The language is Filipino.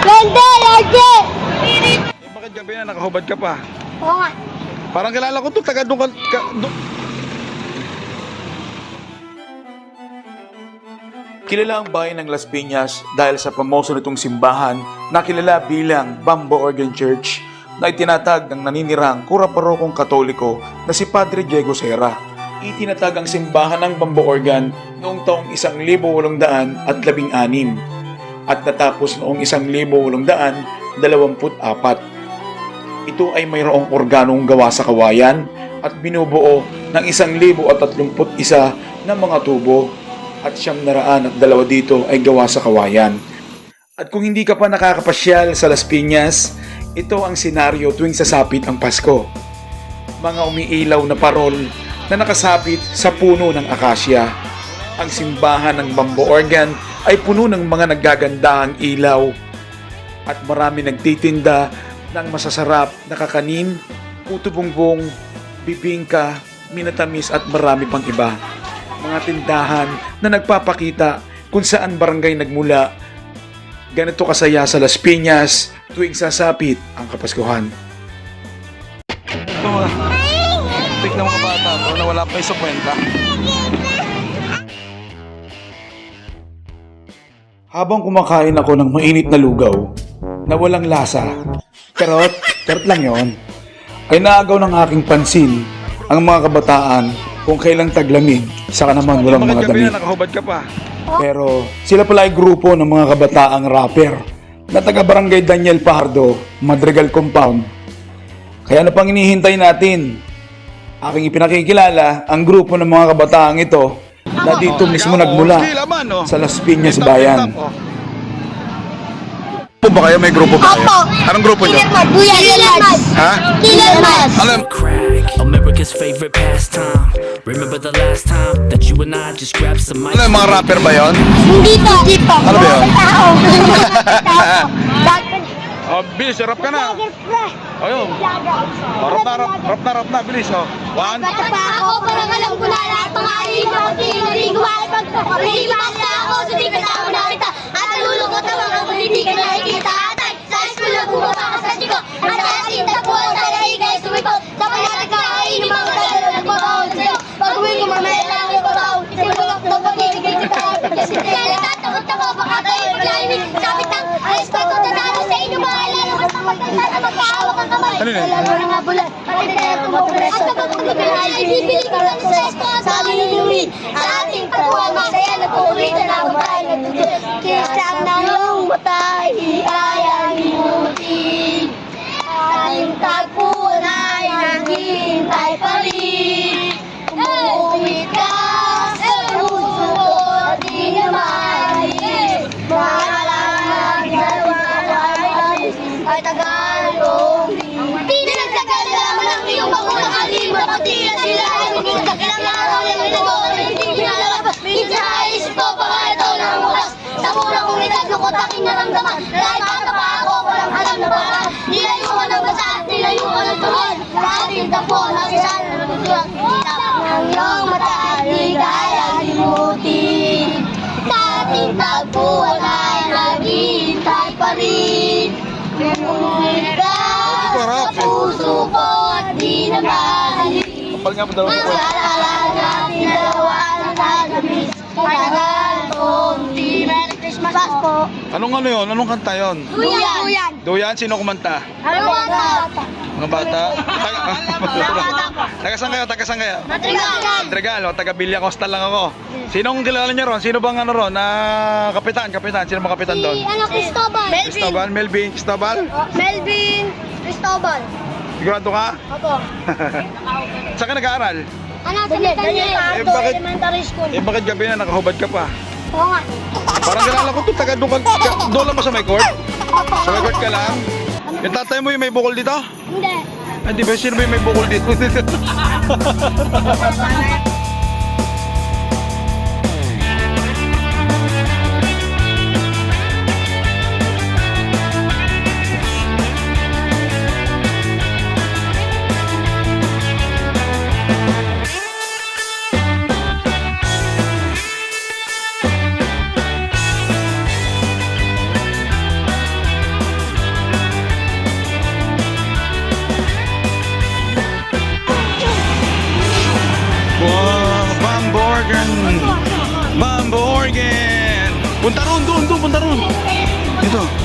Lende! Lende! Eh, bakit gabi na nakahubad ka pa? Oo nga. Parang kilala ko to, taga doon ka, ka doon. Kilala ang bayan ng Las Piñas dahil sa pamoso nitong simbahan na kilala bilang Bambo Organ Church na itinatag ng naninirang kura parokong katoliko na si Padre Diego Serra. Itinatag ang simbahan ng Bambo Organ noong taong 1816 at natapos noong 1824. Ito ay mayroong organong gawa sa kawayan at binubuo ng 1031 na mga tubo at siyam na raan at dalawa dito ay gawa sa kawayan. At kung hindi ka pa nakakapasyal sa Las Piñas, ito ang senaryo tuwing sasapit ang Pasko. Mga umiilaw na parol na nakasapit sa puno ng akasya. Ang simbahan ng bamboo organ ay puno ng mga naggagandahang ilaw at marami nagtitinda ng masasarap na kakanin, puto bongbong, bibingka, minatamis at marami pang iba. Mga tindahan na nagpapakita kung saan barangay nagmula. Ganito kasaya sa Las Piñas tuwing sasapit ang Kapaskuhan. Ito tik ng mga bata to na wala pa isa kwenta. Habang kumakain ako ng mainit na lugaw na walang lasa, karot, karot lang yon, ay naagaw ng aking pansin ang mga kabataan kung kailang taglamig, saka naman walang mga damit. nakahubad ka pa. Pero sila pala ay grupo ng mga kabataang rapper na taga barangay Daniel Pardo, Madrigal Compound. Kaya ano pang inihintay natin? Aking ipinakikilala ang grupo ng mga kabataang ito na dito mismo nagmula sa Las Piñas Bayan. Po ba kayo? May grupo ba kayo? Opo. Anong grupo niyo? Killer Mad. Buya Killer Mad. Ha? Killer Mad. Alam. America's favorite pastime. Remember the last time that you and I just grabbed some ice? ano yung mga rapper ba yon? Hindi to. Hindi to. Ano ba yun? Tao. Tao. Oh, bilis, rap ka na. Ayun. Oh, rap na, rap, rap na, rap na, bilis, oh. One. Bata pa ako, parang alam ko na lahat ng aling ako, tinaligo ay pagpapalipas na ako, sa di kasama na kita, at nalulungkot ang mga kung hindi ka nakikita, atay, sa school na bumaba ka sa chiko, at sa asin na po, sa laigay sumipot, sa panatag ka ay inumang kadalo na nagbabaon sa'yo, pag uwi ko mamaya lang yung babaon, sa bulok ng pag-ibigay kita, kasi kaya tatakot ako, baka tayo maglaimik, kapit ng alis ko, tatalo sa inyo, maalala, mas magkanta na magkahawak ang kamay, Ano na nga bulan, pati kaya tumutulis, at kapag magkakala ay bibili ko lang sa esko, sabi ni Louie, sa ating pagkuhan, masaya na puulitan na ako tayo. Nagtutulog, kisap ng iyong matay, kaya ating tagpuan ay naghihintay pa rin ka sa puso ko at di na mahalin. Maalala natin dalawa na kagabi Pagkagal kong di Merry Christmas po Anong ano yon? Anong kanta yon? Duyan Duyan Duyan, sino kumanta? Ano ba? Mga bata? Taga saan kayo? Taga saan kayo? Matrigalan Madrigal, o taga Villa Costa lang ako. Sinong kilala niyo ron? Sino bang ano ron? Ah, kapitan, kapitan. Sino bang kapitan doon? Si ano Cristobal Cristobal, Melvin, Cristobal? Melvin Cristobal Sigurado ka? Opo Saan ka nag-aaral? Ano sa Daniel Eh, bakit- Elementary School Eh bakit gabi na nakahubad ka pa? Oo nga Parang kilala ko to, taga doon ka- doon lang ba sa may court? Sa may court ka lang? Yung tatay mo yung may bukol dito? Hindi Ah, di ba sino ba yung may bukol dito? Morgan! Mambo Organ! Punta roon, doon, doon, punta roon! Dito.